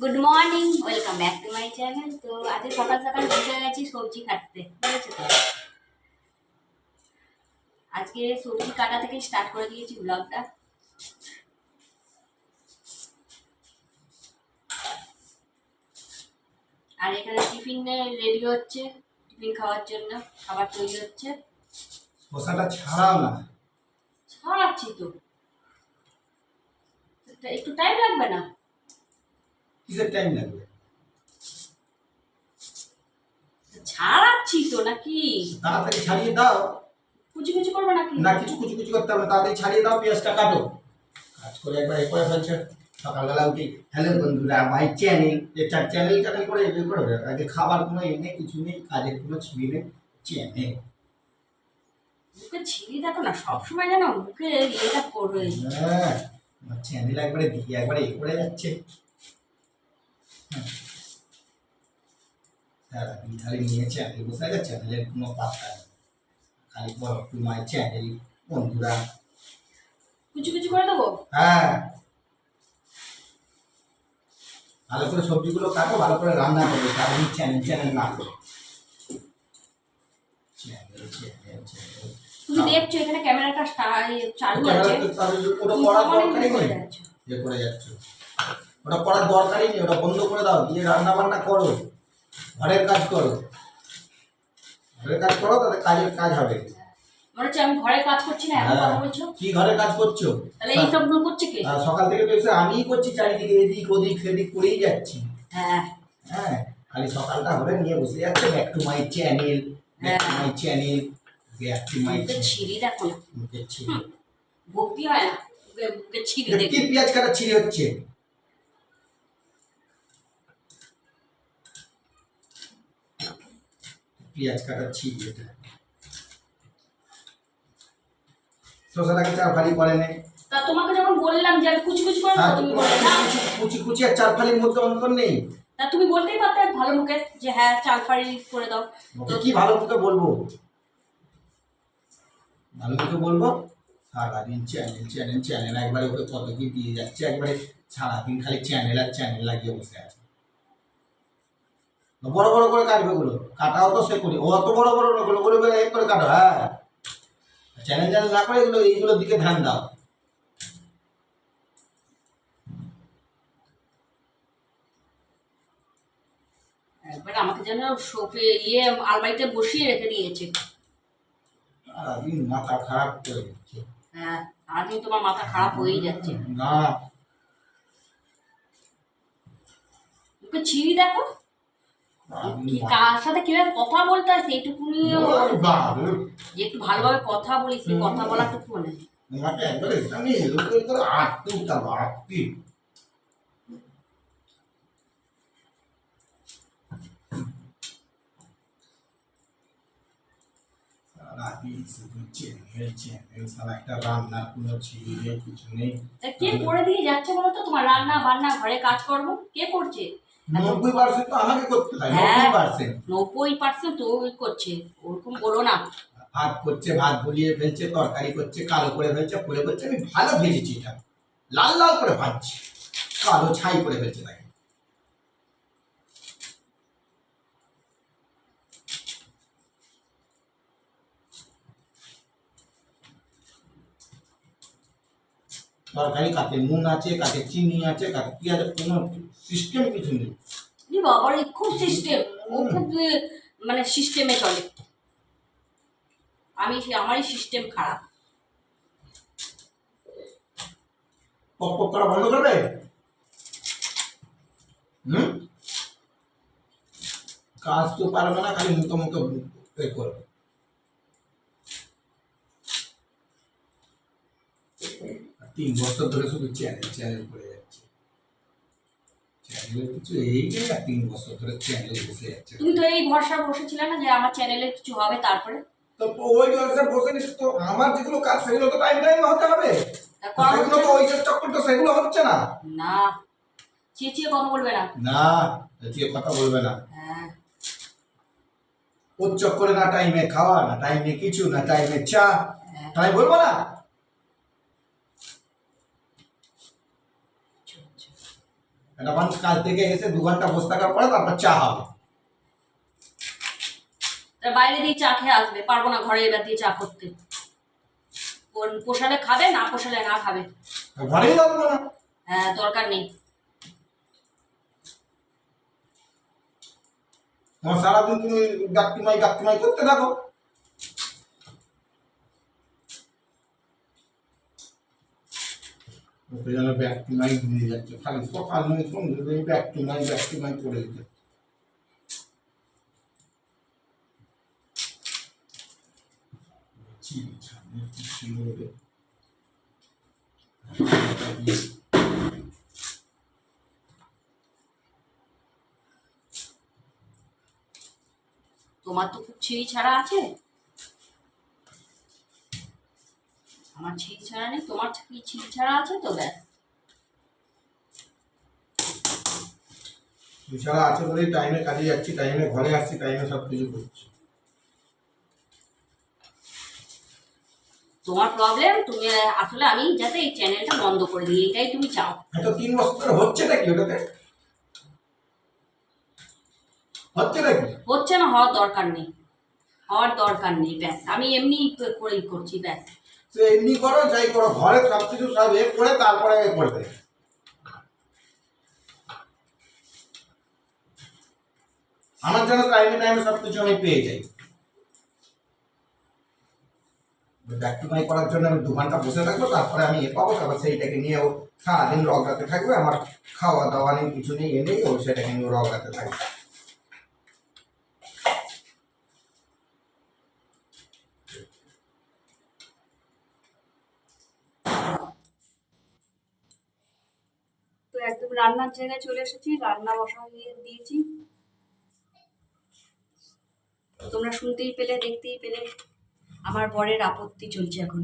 Good morning welcome back to my channel তো আজকে সকাল সকাল বসে গেছি সবজি কাটতে, বুঝেছ তো? আজকে সবজি কাটা থেকে স্টার্ট করে দিয়েছি ব্লগটা আর এখানে টিফিন রেডি হচ্ছে। টিফিন খাওয়ার জন্য খাবার তৈরি হচ্ছে। শশাটা ছাড়াও না। ছাড়াচ্ছি তো। একটু টাইম লাগবে না? কিসের টাইম লাগবে? ছাড়াচ্ছি তো নাকি? তাড়াতাড়ি ছাড়িয়ে দাও। কুচি কুচি করব নাকি? না কিছু কুচি কুচি করতে হবে না। তাড়াতাড়ি ছাড়িয়ে দাও পেঁয়াজটা কাটো। কাজ করে একবার এ করে ফেলছে। সকালবেলা উঠি হ্যালো বন্ধুরা মাই চ্যানেল চার চ্যানেল টানেল করে এ করে আগে খাবার কোনো এ নেই কিছু নেই কাজের কোনো ছবি নেই চ্যানেল মুখে ছিঁড়ি দেখো না সবসময় যেন মুখে ইয়েটা করবে হ্যাঁ চ্যানেল একবারে দিয়ে একবারে এ করে যাচ্ছে। সারাদিন খালি নিয়ে চ্যানেল বসে আছে চ্যানেলের কোনো পাত্তা নেই। খালি মাই চ্যানেল বন্ধুরা। কুচি কুচি করে দেবো? হ্যাঁ। ভালো করে সবজিগুলো কাটো ভালো করে রান্না করবে কারণ চ্যানেল চ্যানেল না করে। চ্যানেল চ্যানেল চ্যানেল তুমি দেখছ এখানে ক্যামেরাটা চালু আছে। ওটা দরকারই নেই। যাচ্ছ। করে যাচ্ছ। ওটা করার দরকারই নেই ওটা বন্ধ করে দাও দিয়ে রান্না বান্না করো। ঘরের কাজ করো। ঘরের কাজ করো কাজের কাজ হবে। মনে হচ্ছে আমি ঘরে কাজ করছি না হ্যাঁ। কথা বলছো? কি ঘরের কাজ করছ? তাহলে এই সবগুলো করছে কে? সকাল থেকে তো এসে আমিই করছি চারিদিকে এদিক ওদিক সেদিক করেই যাচ্ছি। হ্যাঁ। হ্যাঁ খালি সকালটা হলে নিয়ে বসে যাচ্ছে back to my channel back to my channel back to my ছিঁড়ি দেখো না। মুখের ছিঁড়ি। ভক্তি হয় না মুখে- মুখে ছিঁড়ি এটা কি পেঁয়াজ কাটা ছিঁড়ে হচ্ছে? পেঁয়াজ কাটা ছিঁড়ি এটা। চার ফালি করে নে। তা তোমাকে যখন বললাম যে আমি কুচি কুচি করে আর তুমি বললে না? কুচি কুচি আর চার ফালির মধ্যে অন্তর নেই। তা তুমি বলতেই পারতে ভালো মুখে যে হ্যাঁ চাল ফাড়ি করে দাও। ওকে কি ভালো মুখে বলব? ভালো মুখে বলব? সারাদিন চ্যানেল চ্যানেল চ্যানেল একবারে ওকে কত কি দিয়ে যাচ্ছে একবারে সারাদিন খালি চ্যানেল আর চ্যানেল লাগিয়ে বসে আছে। বড় বড় করে কাটবে ওগুলো। কাটাও তো সে করি ও অত বড় বড় ওগুলো করে এক করে কাটো হ্যাঁ। চ্যানেল চ্যানেল না করে এগুলো এইগুলোর দিকে ধ্যান দাও। একবার আমাকে যেন ইয়ে আলমারিতে বসিয়ে রেখে দিয়েছে। সারাদিন মাথা খারাপ করে দিচ্ছে। হ্যাঁ সারাদিন তোমার মাথা খারাপ হয়েই যাচ্ছে। না। ছিঁড়ি দেখো। কার সাথে কীভাবে কথা বলতে হয় সেইটুকুনি যে একটু ভালোভাবে কথা বলি সেই কথা বলাটুকু মনে। কে করে দিয়ে যাচ্ছে বলো তো তোমার রান্না বান্না ঘরে কাজ করব কে করছে? নব্বই পার্সেন্ট তো আমাকে করতে হয়। নব্বই পার্সেন্ট। নব্বই পার্সেন্ট তো ওই করছে ওরকম বলো না। ভাত করছে ভাত ভুলিয়ে ফেলছে তরকারি করছে কালো করে ফেলছে করে করছে আমি ভালো ভেজেছি এটা। লাল লাল করে ভাজছি কালো ছাই করে ফেলছে তাকে। তরকারি কাতে নুন আছে কাতে চিনি আছে কাতে কি আছে কোনো সিস্টেম কিছু নেই। বাবার খুব সিস্টেম ও খুব মানে সিস্টেমে চলে। আমি আমারই সিস্টেম খারাপ। পক পক করা বন্ধ করবে? হুম? কাজ তো পারবে না খালি মুখে মুখে করবে। তিন বছর ধরে শুধু চ্যানেল চ্যানেল করে যাচ্ছে। চ্যানেলের কিছু এই নেই তিন বছর ধরে চ্যানেল বসে যাচ্ছে। তুমি তো এই ভরসা বসেছিলে না যে আমার চ্যানেলে কিছু হবে তারপরে? তো ওই জলসা বসে নিচ্ছে তো আমার যেগুলো কাজ সেগুলো তো টাইম টাইম হতে হবে। সেগুলো তো ওই যে চক্কর তো সেগুলো হচ্ছে না। না চেঁচিয়ে কথা বলবে না। না যে কথা বলবে না। হ্যাঁ। ওর চক্করে না টাইমে খাওয়া না টাইমে কিছু না টাইমে চা। তাই বলব না? একটা মানুষ কাজ থেকে এসে দু ঘণ্টা বসে থাকার পরে তারপর চা হবে। তা বাইরে দিয়ে চা খেয়ে আসবে পারব না ঘরে এবার দিয়ে চা করতে। কোন- পোষালে খাবে না পোষালে না খাবে? ঘরেই যাব না হ্যাঁ দরকার নেই। সারাদিন তুমি গাক্তিমাই গাক্তিমাই করতে থাকো। যেন ব্যাকটিমাই নিয়ে যাচ্ছে খালি সকাল নয় সন্ধ্যে ব্যাকটিমাই ব্যাকটিমাই করে দিচ্ছে। ছি, ছাড়লে কি ছিল তোমার তো খুব ছিঁড়ি ছাড়া আছে? আমার ছিঁড়ি ছাড়া নেই তোমার কি ছিঁড়ি ছাড়া আছে তো ব্যাস। আছে বলেই টাইমে কাজে যাচ্ছি টাইমে ঘরে আসছি টাইমে সব কিছু করছি। তোমার প্রবলেম তুমি আসলে আমি যাতে এই চ্যানেলটা বন্ধ করে দিই এটাই তুমি চাও। হয়তো তিন বছর হচ্ছে নাকি ওটাতে? হচ্ছে নাকি? হচ্ছে না হওয়ার দরকার নেই। হওয়ার দরকার নেই ব্যাস। আমি এমনি করেই করছি ব্যাস। তো এমনি করো, যাই করো, ঘরে সব কিছু সব এ করে তারপরে এ করবে আমার জন্য টাইমে টাইমে সব কিছু আমি পেয়ে যাই। ব্যাক টু করার জন্য আমি দু ঘণ্টা বসে থাকব, তারপরে আমি এ পাবো, তারপর সেইটাকে নিয়ে ও সারাদিন রগড়াতে থাকবে, আমার খাওয়া দাওয়া নেই, কিছু নেই, এ নেই, ও সেটাকে নিয়ে রগড়াতে থাকবে তো একদম রান্নার জায়গায় চলে এসেছি, রান্না বসাইয়ে দিয়েছি। তোমরা শুনতেই পেলে, দেখতেই পেলে, আমার বরের আপত্তি চলছে এখন,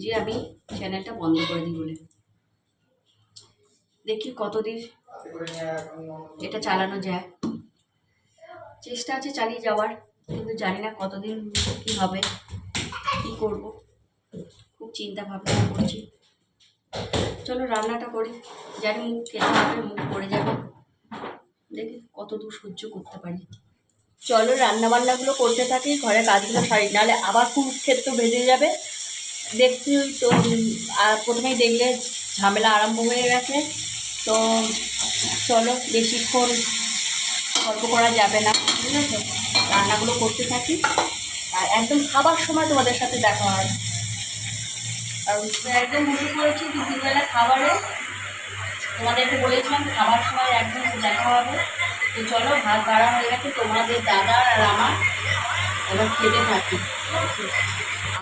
যে আমি চ্যানেলটা বন্ধ করে দিই বলে। দেখি কতদিন নিয়ে এটা চালানো যায়। চেষ্টা আছে চালিয়ে যাওয়ার, কিন্তু জানি না কতদিন কি হবে, কি করব। খুব চিন্তা ভাবনা করছি। চলো রান্নাটা করি। জানি মুখ খেতে হবে মুখ পড়ে যাবে। দেখি কত দূর সহ্য করতে পারি। চলো রান্না বান্নাগুলো করতে থাকি ঘরের কাজগুলো সারি। নাহলে আবার খুব ক্ষেত্র বেজে যাবে। দেখছি তো আর প্রথমেই দেখলে ঝামেলা আরম্ভ হয়ে গেছে। তো চলো বেশিক্ষণ গল্প করা যাবে না। বুঝেছ রান্নাগুলো করতে থাকি। আর একদম খাবার সময় তোমাদের সাথে দেখা হয়। আর একদম মনে করেছি দুপুরবেলা খাবারে তোমাদেরকে বলেছিলাম খাবার সময় একদম দেখা হবে। তো চলো, ভাত বাড়া হয়ে গেছে। তোমাদের দাদা আর আমার এবার খেতে থাকি।